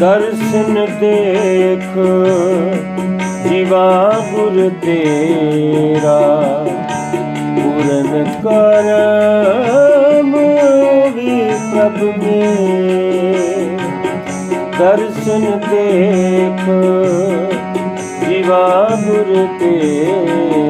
ਦਰਸ਼ਨ ਦੇਖ, ਜੀਵਾ ਗੁਰ ਤੇਰਾ। ਪੂਰਨ ਕਰਮ ਵੀ ਪ੍ਰਭ ਮੇ ਦਰਸ਼ਨ ਦੇਖ, ਜੀਵਾ ਗੁਰ ਤੇਰਾ।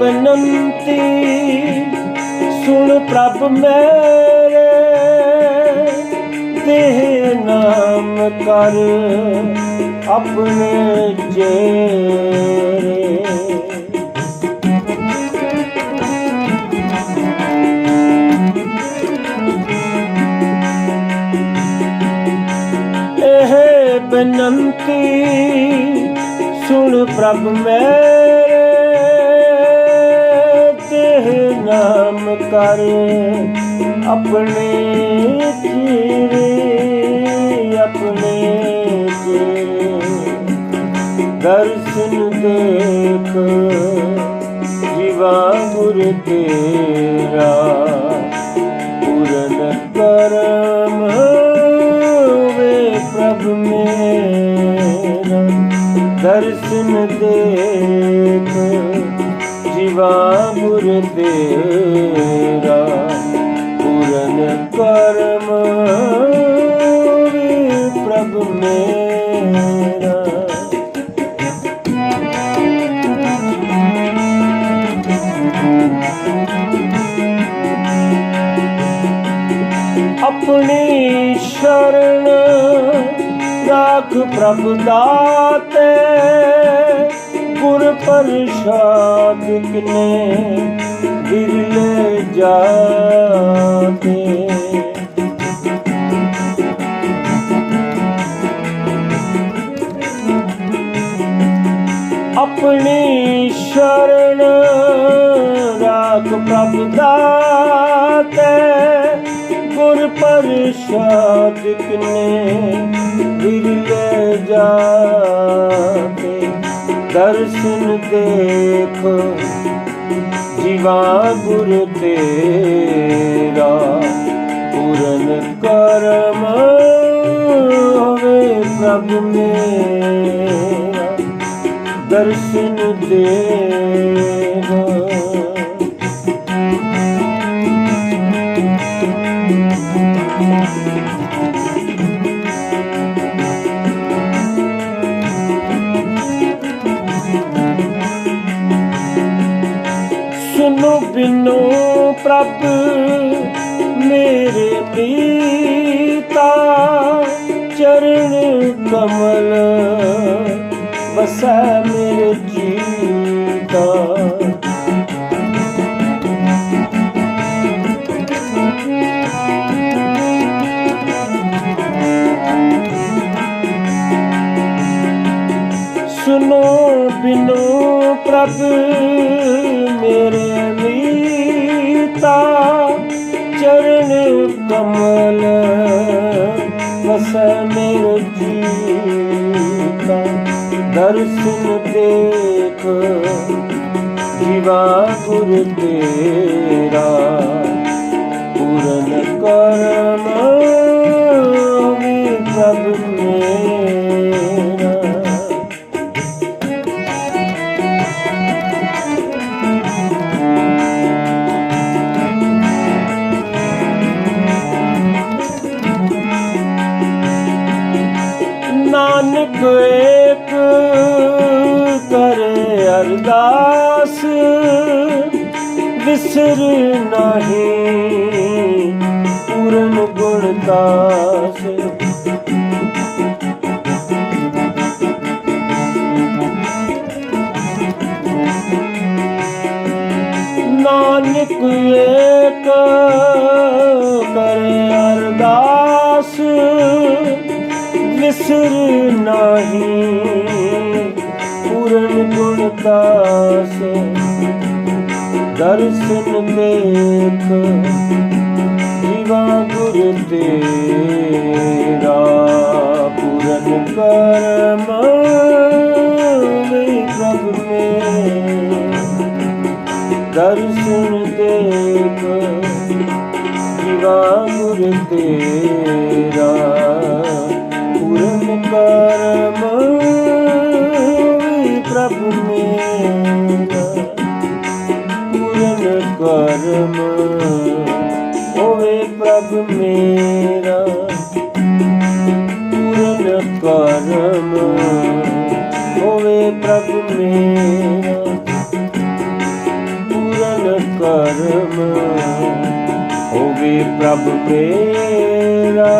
ਬਨੰਤੀ ਸੁਣ ਪ੍ਰਭ ਮੇਰੇ ਤੇ ਨਾਮ ਕਰ ਆਪਣੇ ਜੇਰੇ। ਇਹ ਬਨੰਤੀ ਸੁਣ ਪ੍ਰਭ ਮੇਰੇ ਨਾਮ ਕਰ ਆਪਣੇ ਚਿਹਰੇ, ਆਪਣੇ ਦਰਸ਼ਨ ਦੇਖ ਜੀਵਾ ਗੁਰ ਤੇਰਾ, ਪੂਰਨ ਕਰਮ ਵੇ ਪ੍ਰਭ ਮੇਰਾ। ਦਰਸ਼ਨ ਦੇਖ ਜੀਵਾ ਗੁਰ ਤੇਰਾ ਪੂਰਨ ਕਰਮ ਪ੍ਰਭ ਮੇਰਾ ਆਪਣੀ ਸ਼ਰਨ ਰਾਖ ਪ੍ਰਭ ਦਾਤੇ ਗੁਰ ਪ੍ਰਸਾਦ ਕਿਨੇ ਬਿਰਲੇ ਜਾਤੇ। ਆਪਣੀ ਸ਼ਰਨ ਰਾਖ ਪ੍ਰਭ ਦਾਤੇ, ਗੁਰ ਪ੍ਰਸਾਦ ਕਿਨੇ ਵਿਰਲੇ ਜਾਤੇ। ਦਰਸ਼ਨ ਦੇਖ ਜੀਵਾ ਗੁਰ ਤੇਰਾ ਪੂਰਨ ਕਰਮ ਹੋਵੇ ਪ੍ਰਭ ਮੇਰਾ। ਦਰਸ਼ਨ ਦੇਵ ਸੁਨੋ ਬਿਨੂ ਪ੍ਰਭ ਮੇਰੇ ਮੀਤਾ ਚਰਨ ਕਮਲ ਬਸੈ ਮੇਰੇ ਜੀਤਾ। ਸੁਨੋ ਬਿਨੋ ਪ੍ਰਭ ਮੇਰੇ ਮੀਤਾ, ਚਰਨ ਕਮਲ ਵਸੈ ਮੇਰੇ ਜੀਤਾ। ਦਰਸ਼ਨ ਦੇਖ, ਜੀਵਾ ਗੁਰ ਤੇਰਾ, ਪੂਰਨ ਕਰਮ ਨਾਨਕ ਏਕ ਕਰੇ ਅਰਦਾਸ ਵਿਸਰ ਨਹੀਂ ਪੂਰਨ ਗੁਣਦਾਸ ਨਾਨਕ ਏਕ ਕਰ ਵਿਸਰ ਨਹੀਂ, ਪੂਰਨ ਗੁਣ ਦਾਸ। ਦਰਸ਼ਨ ਦੇਖ, ਜੀਵਾ ਗੁਰ ਤੇਰਾ, ਪੂਰਨ ਕਰਮ ਵੇ ਪ੍ਰਭ ਮੇਰੇ। ਦਰਸ਼ਨ ਦੇਖ, ਜੀਵਾ ਗੁਰ ਤੇਰਾ। ਹੋਵੇ ਪ੍ਰਭ ਮੇਰਾ ਪੂਰਨ ਕਰਮ ਹੋਵੇ ਪ੍ਰਭ ਮੇਰਾ। ਪੂਰਨ ਕਰਮ ਹੋਵੇ ਪ੍ਰਭ ਮੇਰਾ।